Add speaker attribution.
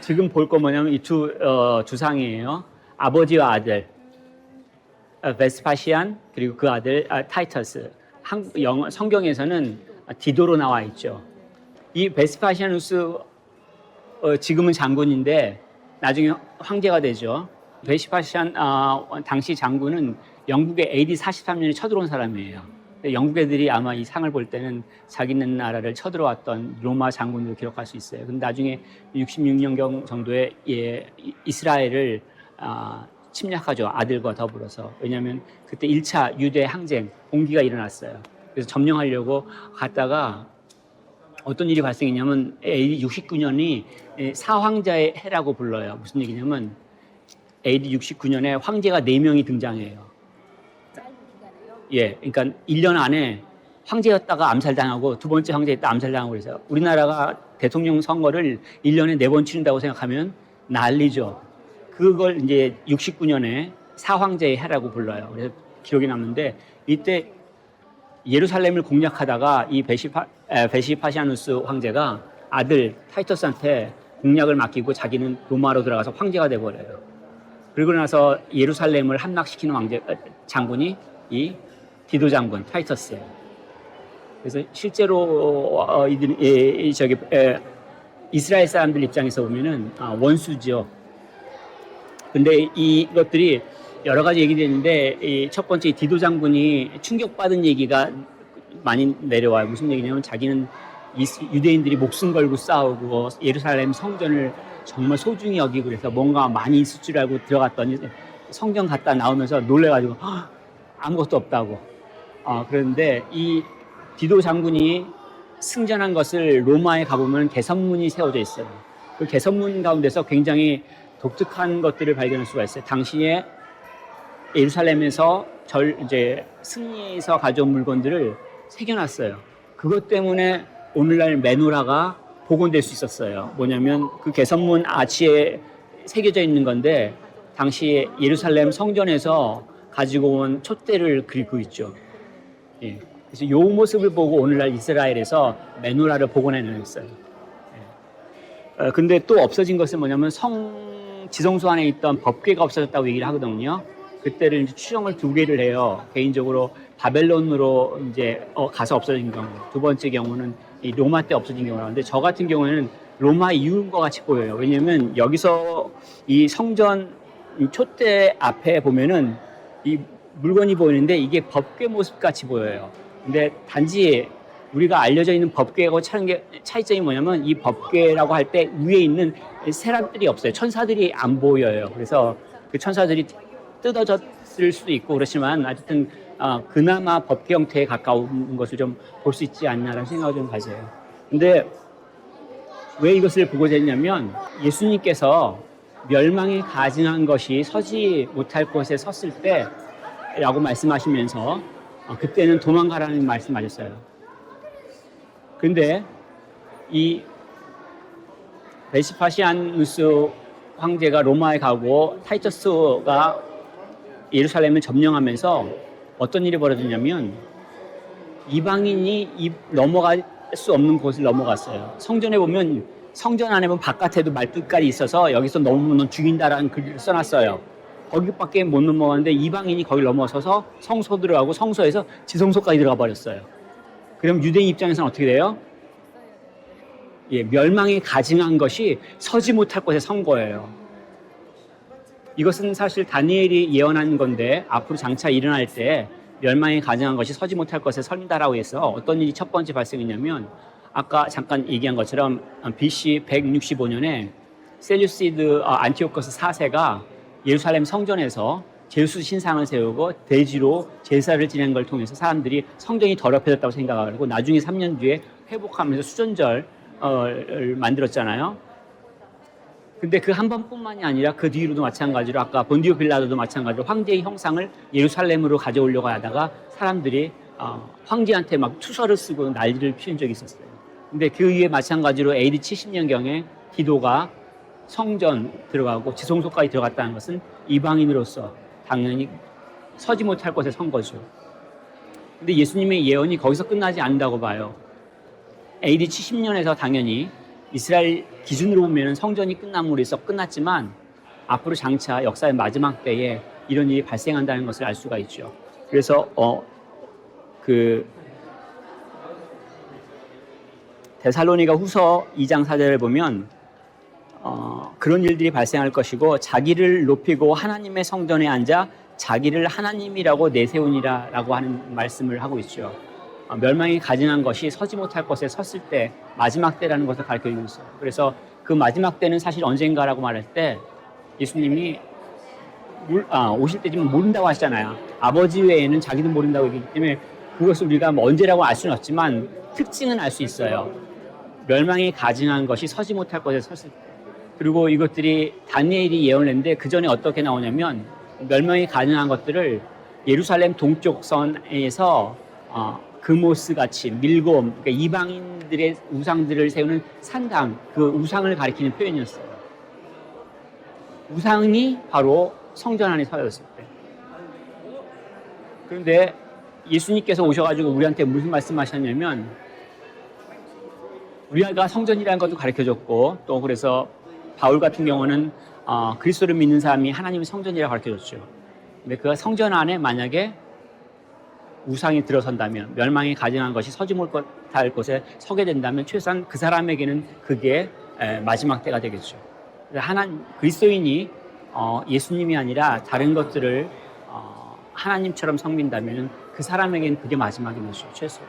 Speaker 1: 지금 볼 거 뭐냐면 이두 어, 주상이에요. 아버지와 아들 어, 베스파시안 그리고 그 아들 아, 타이터스. 한, 영, 성경에서는 디도로 나와 있죠. 이 베스파시아누스 어, 지금은 장군인데 나중에 황제가 되죠. 베스파시안 아, 당시 장군은 영국에 AD 43년에 쳐들어온 사람이에요. 근데 영국 애들이 아마 이 상을 볼 때는 자기네 나라를 쳐들어왔던 로마 장군으로 기록할 수 있어요. 근데 나중에 66년경 정도에 예, 이- 이스라엘을 아, 침략하죠. 아들과 더불어서. 왜냐하면 그때 1차 유대 항쟁, 공기가 일어났어요. 그래서 점령하려고 갔다가 어떤 일이 발생했냐면 AD 69년이 사황자의 해라고 불러요. 무슨 얘기냐면 AD 69년에 황제가 4명이 등장해요. 예, 그러니까 1년 안에 황제였다가 암살당하고 두 번째 황제였다 암살당하고 그래서 우리나라가 대통령 선거를 1년에 네 번 치른다고 생각하면 난리죠. 그걸 이제 69년에 사황제의 해라고 불러요. 그래서 기록이 남는데 이때 예루살렘을 공략하다가 이 베시파, 에, 베시파시아누스 황제가 아들 타이터스한테 공략을 맡기고 자기는 로마로 들어가서 황제가 돼버려요. 그리고 나서 예루살렘을 함락시키는 왕제 어, 장군이 이 디도 장군 타이터스예요. 그래서 실제로 어, 이들 이, 이 저기 에, 이스라엘 사람들 입장에서 보면은 아, 원수죠. 근데 이것들이 여러 가지 얘기되는데 이첫 번째 디도 장군이 충격받은 얘기가 많이 내려와요. 무슨 얘기냐면 자기는 유대인들이 목숨 걸고 싸우고 예루살렘 성전을 정말 소중히 여기고 그래서 뭔가 많이 있을 줄 알고 들어갔더니 성전 갔다 나오면서 놀래가지고 "헉, 아무것도 없다고. 아, 그런데 이 디도 장군이 승전한 것을 로마에 가보면 개선문이 세워져 있어요. 그 개선문 가운데서 굉장히 독특한 것들을 발견할 수가 있어요. 당시에 예루살렘에서 절 이제 승리해서 가져온 물건들을 새겨놨어요. 그것 때문에 오늘날 메노라가 복원될 수 있었어요. 뭐냐면 그 개선문 아치에 새겨져 있는 건데 당시 예루살렘 성전에서 가지고 온 촛대를 그리고 있죠. 예. 그래서 이 모습을 보고 오늘날 이스라엘에서 메노라를 복원해냈어요. 예. 어, 근데 또 없어진 것은 뭐냐면 성 지성소 안에 있던 법궤가 없어졌다고 얘기를 하거든요. 그때를 이제 추정을 두 개를 해요. 개인적으로 바벨론으로 이제 어, 가서 없어진 경우. 두 번째 경우는 이 로마 때 없어진 경우라는데 저 같은 경우에는 로마 이후인 것 같이 보여요. 왜냐면 여기서 이 성전 이 촛대 앞에 보면은 이 물건이 보이는데 이게 법궤 모습 같이 보여요. 근데 단지 우리가 알려져 있는 법궤하고 차이점이 뭐냐면 이 법궤라고 할 때 위에 있는 세람들이 없어요. 천사들이 안 보여요. 그래서 그 천사들이 뜯어졌을 수도 있고 그렇지만 어쨌든 어, 그나마 법궤 형태에 가까운 것을 좀 볼 수 있지 않나라는 생각을 좀 가져요. 근데 왜 이것을 보고 됐냐면 예수님께서 멸망에 가증한 것이 서지 못할 곳에 섰을 때라고 말씀하시면서 어, 그때는 도망가라는 말씀하셨어요. 근데 이 베시파시안누스 황제가 로마에 가고 타이터스가 예루살렘을 점령하면서 어떤 일이 벌어졌냐면 이방인이 이 넘어갈 수 없는 곳을 넘어갔어요. 성전에 보면 성전 안에 보면 바깥에도 말뚝깔이 있어서 여기서 넘으면 죽인다라는 글을 써놨어요. 거기밖에 못 넘어갔는데 이방인이 거기 넘어서서 성소 들어가고 성소에서 지성소까지 들어가 버렸어요. 그럼 유대인 입장에서는 어떻게 돼요? 예, 멸망에 가증한 것이 서지 못할 곳에 선 거예요. 이것은 사실 다니엘이 예언한 건데 앞으로 장차 일어날 때 멸망에 가증한 것이 서지 못할 것에 선다라고 해서 어떤 일이 첫 번째 발생했냐면 아까 잠깐 얘기한 것처럼 BC 165년에 셀루시드 아, 안티오커스 4세가 예루살렘 성전에서 제우스 신상을 세우고 대지로 제사를 지낸 걸 통해서 사람들이 성전이 더럽혀졌다고 생각하고 나중에 3년 뒤에 회복하면서 수전절 을 만들었잖아요. 근데 그 한 번뿐만이 아니라 그 뒤로도 마찬가지로 아까 본디오 빌라도도 마찬가지로 황제의 형상을 예루살렘으로 가져오려고 하다가 사람들이 어, 황제한테 막 투서를 쓰고 난리를 피운 적이 있었어요. 근데 그 위에 마찬가지로 AD 70년경에 디도가 성전 들어가고 지성소까지 들어갔다는 것은 이방인으로서 당연히 서지 못할 곳에 선 거죠. 근데 예수님의 예언이 거기서 끝나지 않는다고 봐요. AD 70년에서 당연히 이스라엘 기준으로 보면 성전이 끝남으로 해서 끝났지만 앞으로 장차 역사의 마지막 때에 이런 일이 발생한다는 것을 알 수가 있죠. 그래서 어 그 데살로니가 후서 2장 4절을 보면 어, 그런 일들이 발생할 것이고 자기를 높이고 하나님의 성전에 앉아 자기를 하나님이라고 내세우니라라고 하는 말씀을 하고 있죠. 어, 멸망이 가증한 것이 서지 못할 것에 섰을 때 마지막 때라는 것을 가르쳐 주고 있어요. 그래서 그 마지막 때는 사실 언젠가라고 말할 때 예수님이 물- 아, 오실 때지만 모른다고 하시잖아요. 아버지 외에는 자기도 모른다고 얘기하기 때문에 그것을 우리가 뭐 언제라고 알 수는 없지만 특징은 알 수 있어요. 멸망이 가증한 것이 서지 못할 것에 섰을 때. 그리고 이것들이 다니엘이 예언을 했는데 그 전에 어떻게 나오냐면 멸망이 가증한 것들을 예루살렘 동쪽 선에서 어, 금오스 같이 밀곰 그러니까 이방인들의 우상들을 세우는 산당 그 우상을 가리키는 표현이었어요. 우상이 바로 성전 안에 서였을 때. 그런데 예수님께서 오셔가지고 우리한테 무슨 말씀하셨냐면 우리가 성전이라는 것도 가르쳐줬고 또 그래서 바울 같은 경우는 어, 그리스도를 믿는 사람이 하나님의 성전이라고 가르쳐줬죠. 근데 그 성전 안에 만약에 우상이 들어선다면 멸망이 가증한 것이 서지 못할 곳에 서게 된다면 최소한 그 사람에게는 그게 에, 마지막 때가 되겠죠. 하나 그리스도인이 어, 예수님이 아니라 다른 것들을 어, 하나님처럼 섬긴다면 그 사람에게는 그게 마지막인 것이죠 최소.